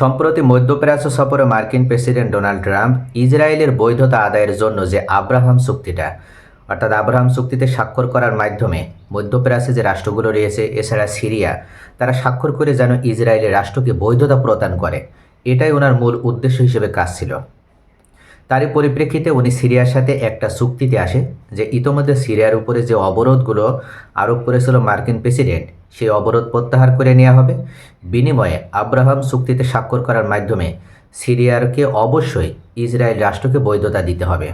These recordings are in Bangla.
সম্প্রতি মধ্যপ্রাচ্য সফরে মার্কিন প্রেসিডেন্ট ডোনাল্ড ট্রাম্প ইসরায়েলের বৈধতা আদায়ের জন্য যে আব্রাহাম চুক্তিটা, অর্থাৎ আব্রাহাম চুক্তিতে স্বাক্ষর করার মাধ্যমে মধ্যপ্রাচ্যে যে রাষ্ট্রগুলো রয়েছে, এছাড়া সিরিয়া, তারা স্বাক্ষর করে যেন ইসরায়েলের রাষ্ট্রকে বৈধতা প্রদান করে। এটাই ওনার মূল উদ্দেশ্য হিসেবে কাজ ছিল। তারই পরিপ্রেক্ষিতে উনি সিরিয়ার সাথে একটা চুক্তিতে আসে যে ইতোমধ্যে সিরিয়ার উপরে যে অবরোধগুলো আরোপ করেছিল মার্কিন প্রেসিডেন্ট, সেই অবরোধ প্রত্যাহার করে নেওয়া হবে। বিনিময়ে আব্রাহাম চুক্তিতে স্বাক্ষর করার মাধ্যমে সিরিয়ারকে অবশ্যই ইসরায়েল রাষ্ট্রকে বৈধতা দিতে হবে।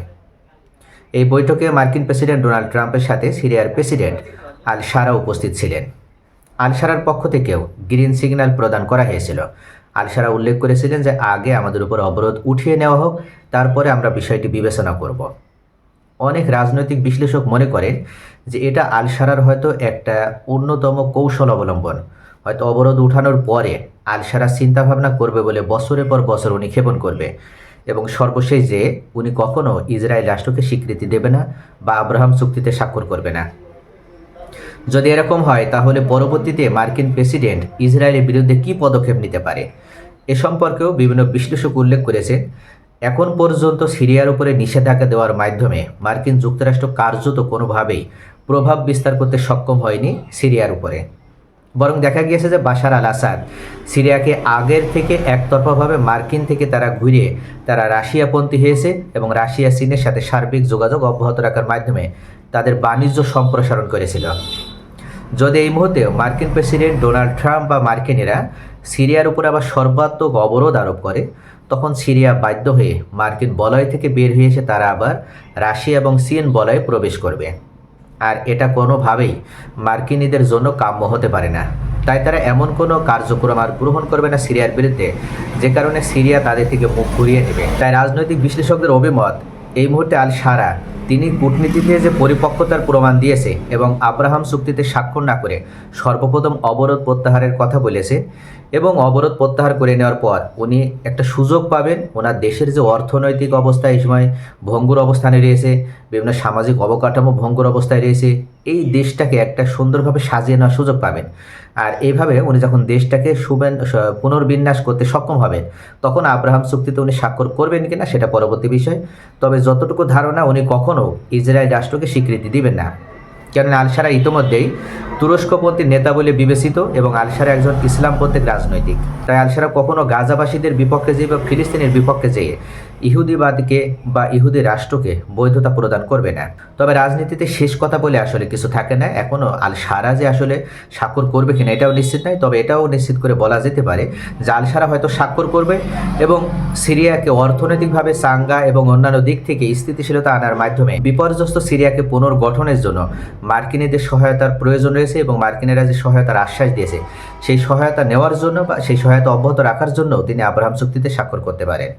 এই বৈঠকে মার্কিন প্রেসিডেন্ট ডোনাল্ড ট্রাম্পের সাথে সিরিয়ার প্রেসিডেন্ট আল সারা উপস্থিত ছিলেন। আল সারার পক্ষ থেকেও গ্রিন সিগন্যাল প্রদান করা হয়েছিল। আল সারা উল্লেখ করেছিলেন যে আগে আমাদের উপর অবরোধ উঠিয়ে নেওয়া হোক, তারপরে আমরা বিষয়টি বিবেচনা করব। অনেক রাজনৈতিক বিশ্লেষক মনে করেন যে এটা আল সারার হয়তো একটা অন্যতম কৌশল অবলম্বন। হয়তো অবরোধ উঠানোর পরে আল সারা চিন্তাভাবনা করবে বলে বছরের পর বছর উনি ক্ষেপণ করবে এবং সর্বশেষ যে উনি কখনো ইসরায়েল রাষ্ট্রকে স্বীকৃতি দেবে না বা আব্রাহাম চুক্তিতে স্বাক্ষর করবে না। যদি এরকম হয়, তাহলে পরবর্তীতে মার্কিন প্রেসিডেন্ট ইসরায়েলের বিরুদ্ধে কী পদক্ষেপ নিতে পারে? এ সম্পর্কেও বিভিন্ন বিশ্লেষক উল্লেখ করেছেন। এখন পর্যন্ত সিরিয়ার উপরে নিষেধাজ্ঞা দেওয়ার মাধ্যমে মার্কিন যুক্তরাষ্ট্র কার্যত কোনোভাবেই প্রভাব বিস্তার করতে সক্ষম হয়নি সিরিয়ার উপরে। বরং দেখা গিয়েছে যে বাশার আল আসাদ সিরিয়াকে আগের থেকে একতরফাভাবে মার্কিন থেকে তারা ঘুরে তারা রাশিয়াপন্থী হয়েছে এবং রাশিয়া চীনের সাথে সার্বিক যোগাযোগ অব্যাহত রাখার মাধ্যমে তাদের বাণিজ্য সম্প্রসারণ করেছিল। যদি এই মুহূর্তে মার্কিন প্রেসিডেন্ট ডোনাল্ড ট্রাম্প বা মার্কিনেরা সিরিয়ার উপর আবার সর্বাত্মক অবরোধ আরোপ করে, তখন সিরিয়া বাধ্য হয়ে মার্কিন বলয় থেকে বের হয়ে এসে তারা আবার রাশিয়া এবং চীন বলয়ে প্রবেশ করবে। আর এটা কোনোভাবেই মার্কিনীদের জন্য কাম্য হতে পারে না। তাই তারা এমন কোনো কার্যক্রম আর গ্রহণ করবে না সিরিয়ার বিরুদ্ধে, যে কারণে সিরিয়া তাদের থেকে মুখ ঘুরিয়ে নেবে। তাই রাজনৈতিক বিশ্লেষকদের অভিমত এই মুহূর্তে আল সারা তিনি কূটনীতিতে যে পরিপক্কতার প্রমাণ দিয়েছে এবং আব্রাহাম চুক্তিতে স্বাক্ষর না করে সর্বপ্রথম অবরোধ প্রত্যাহারের কথা বলেছে এবং অবরোধ প্রত্যাহার করে নেওয়ার পর উনি একটা সুযোগ পাবেন ওনার দেশের যে অর্থনৈতিক অবস্থা এই সময় ভঙ্গুর অবস্থানে রয়েছে, বিভিন্ন সামাজিক অবকাঠামো ভঙ্গুর অবস্থায় রয়েছে, এই দেশটাকে একটা সুন্দরভাবে সাজিয়ে নেওয়ার সুযোগ পাবেন। আর এইভাবে উনি যখন দেশটাকে সুবেন পুনর্বিন্যাস করতে সক্ষম হবেন, তখন আব্রাহাম চুক্তিতে উনি স্বাক্ষর করবেন কিনা সেটা পরবর্তী বিষয়। তবে যতটুকু ধারণা উনি কখনো ইসরায়েল রাষ্ট্রকে স্বীকৃতি দিবেন না। কেননা আলসারা ইতিমধ্যেই তুরস্কপন্থী নেতা বলে বিবেচিত এবং আলসারা একজন ইসলামপন্থী রাজনৈতিক। তাই আলসারা কখনো গাজাবাসীদের বিপক্ষে যেয়ে বা ফিলিস্তিনের বিপক্ষে যেয়ে ইহুদিবাদকে বা ইহুদি রাষ্ট্রকে বৈধতা প্রদান করবে না। তবে রাজনীতিতে শেষ কথা বলে আসলে কিছু থাকে না। এখনও আল সারা যে আসলে স্বাক্ষর করবে কিনা এটাও নিশ্চিত নয় তবে এটাও নিশ্চিত করে বলা যেতে পারে যে আল সারা হয়তো স্বাক্ষর করবে এবং সিরিয়াকে অর্থনৈতিকভাবে চাঙ্গা এবং অন্যান্য দিক থেকে স্থিতিশীলতা আনার মাধ্যমে বিপর্যস্ত সিরিয়াকে পুনর্গঠনের জন্য মার্কিনীদের সহায়তার প্রয়োজন রয়েছে এবং মার্কিনেরা যে সহায়তার আশ্বাস দিয়েছে, সেই সহায়তা নেওয়ার জন্য বা সেই সহায়তা অব্যাহত রাখার জন্য তিনি আব্রাহাম চুক্তিতে স্বাক্ষর করতে পারেন।